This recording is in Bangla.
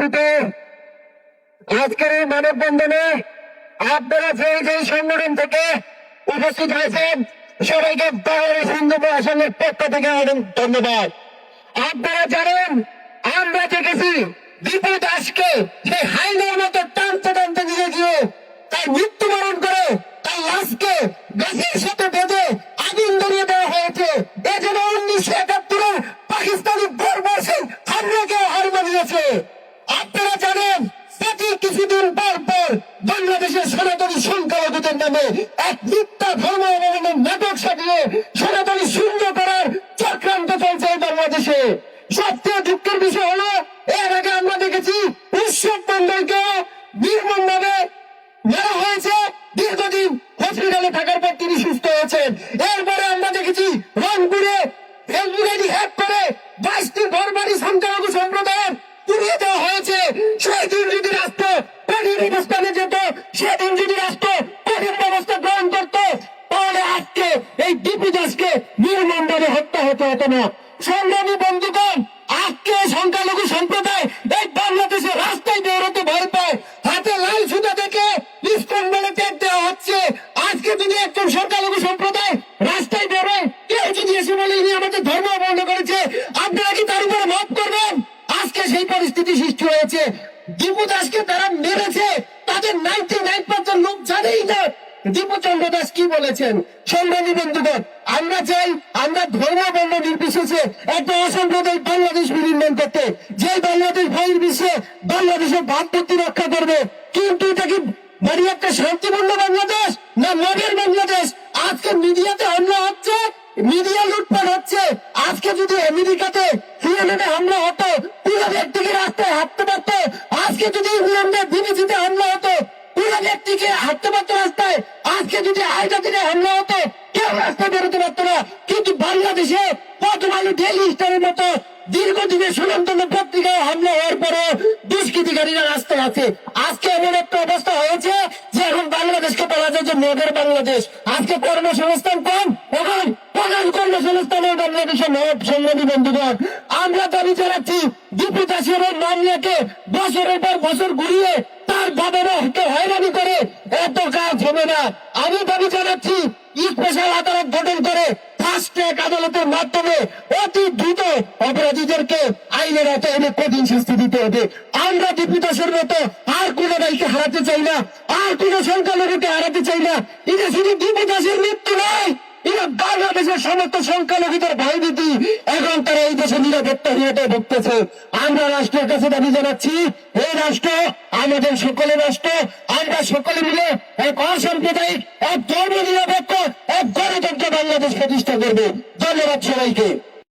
উপস্থিতি আজকের এই মানববন্ধনে আপনারা যে যে সংগঠন থেকে উপস্থিত হয়েছেন, সবাইকে বাংলাদেশ হিন্দু মহাসংঘের পক্ষ থেকে অনেক ধন্যবাদ। আপনারা জানেন, আমরা দেখেছি দীপু দাসকে সে হাইনের মতো টানতে টানতে নিয়ে গিয়ে তার মৃত্যুবরণ করে, তার লাশকে গাছের সাথে বেঁধে আগুন ধরিয়ে দেওয়া হয়েছে। এ যেন উনিশশো একাত্তরের পাকিস্তানি বর্বর সিং হামলাকে হার মানিয়েছে আপনারা জানেন প্রতি কিছুদিন পর পর বাংলাদেশের সনাতনী সংখ্যালঘুদের নামে এক মিথ্যা ধর্ম অবলম্বনের নাটক সাজিয়ে সনাতনী শূন্য করার চক্রান্ত চলছে বাংলাদেশে। সবচেয়ে দুঃখের বিষয় হলো, এর আগে আমরা দেখেছি উৎসব মন্ডলকে নির্মম ভাবে মারা হয়েছে। দীর্ঘদিন হসপিটালে থাকার পর তিনি সুস্থ হয়েছেন। এরপরে আমরা দেখেছি রংপুরে ফেসবুক আইডি হ্যাক করে বাইশটি ঘরবাড়ি সংখ্যালঘু সম্প্রদায়ের তুলিয়ে দেওয়া হয়েছে সেদিন যদি রাষ্ট্র কঠিন অবস্থানে যেত, সেদিন যদি রাষ্ট্র কঠিন ব্যবস্থা গ্রহণ করত, তাহলে আজকে এই ডিপি দাসকে নির্মমভাবে হত্যা হতে হতো না। সংগ্রামী বন্ধুগণ, আজকে সংখ্যালঘু সম্প্রদায় এই বাংলাদেশের রাস্তায় বেরোতে ভয় পায়। হাতে লাল সুতা দেখে ইস্কন বলে ত্যাগ দেওয়া হচ্ছে। আজকে যদি একজন সংখ্যালঘু সম্প্রদায় রাস্তায় বেরোয় কেউ যদি এসে বলে ইনি আমাদের ধর্ম বন্ধ করেছে আপনারা কি তার উপরে মাফ করবেন আজকে সেই পরিস্থিতি সৃষ্টি হয়েছে। দীপু দাসকে তারা মেরেছে। তাদের নাইনটি নাইন পার্সেন্ট লোক জানেই না। দীপু চন্দ্র দাস কি বলেছেন? সংগ্রামী বন্ধুগণ, আমরা চাই, আমরা ধর্ম বর্ণ নির্বিশেষে একটা অসাম্প্রদায়িক বাংলাদেশ বিনির্মাণ করতে। যে বাংলাদেশ বহির বিশ্বে বাংলাদেশের ভাবমূর্তি রক্ষা করবে। কিন্তু এটা কি মানে একটা শান্তিপূর্ণ বাংলাদেশ না মবের বাংলাদেশ? আজকে মিডিয়াতে হামলা হচ্ছে, মিডিয়া লুটপাট হচ্ছে। আজকে যদি আমেরিকাতে সিএনএনে হামলা হতো পুরো ব্যক্তিকে রাস্তায় হাঁটতে পারতো। আজকে যদি ইংল্যান্ডে বিবিসিতে হামলা হতো, পুরো ব্যক্তিকে হাঁটতে পারতো রাস্তায়। আজকে যদি আইডাতে হামলা হতো, কেউ রাস্তায় বেরোতে পারতো না। কিন্তু বাংলাদেশে কত ভালো ডেলি স্টারের মতো দীর্ঘদিনের সুনন্দন পত্রিকায় হামলা হওয়ার পরে দুষ্কৃতিকারীরা রাস্তায় আছে। আজকে এমন একটা অবস্থা হয়েছে যে এখন বাংলাদেশকে বলা যায় যে নগর বাংলাদেশ। আজকে কর্মসংস্থান কম, এখন প্রধান কর্মসংস্থানের বাংলাদেশে নব সংগ্রামী বন্ধুগণ। আমরা দাবি জানাচ্ছি দীপু দাসের মামলাকে বছরের পর বছর ঘুরিয়ে তার বাবারা হয়রানি করে এত কাজ হবে না। আমি দাবি জানাচ্ছি স্পেশাল আদালত গঠন করে ফাস্ট ট্র্যাক আদালতের মাধ্যমে অতি দ্রুত অপরাধীদেরকে আইনের আওতায় কঠিন শাস্তি দিতে হবে। আমরা দীপু মতো আর কোন ভাইকে হারাতে চাই না। আর কোন সংখ্যালঘুকে হারাতে চাই না। এটা শুধু দীপু মৃত্যু নয়, এরা বাংলাদেশের সমস্ত সংখ্যালঘুদের ভাই দিদি এখন তারা এই দেশে নিরাপত্তাহীনতায় ভুগতেছে আমরা রাষ্ট্রের কাছে দাবি জানাচ্ছি এই রাষ্ট্র, আমাদের সকলের রাষ্ট্র, আমরা সকলে মিলে এক অসাম্প্রদায়িক, এক ধর্ম নিরপেক্ষ, এক গণতন্ত্র বাংলাদেশ প্রতিষ্ঠা করবে। ধন্যবাদ সবাইকে।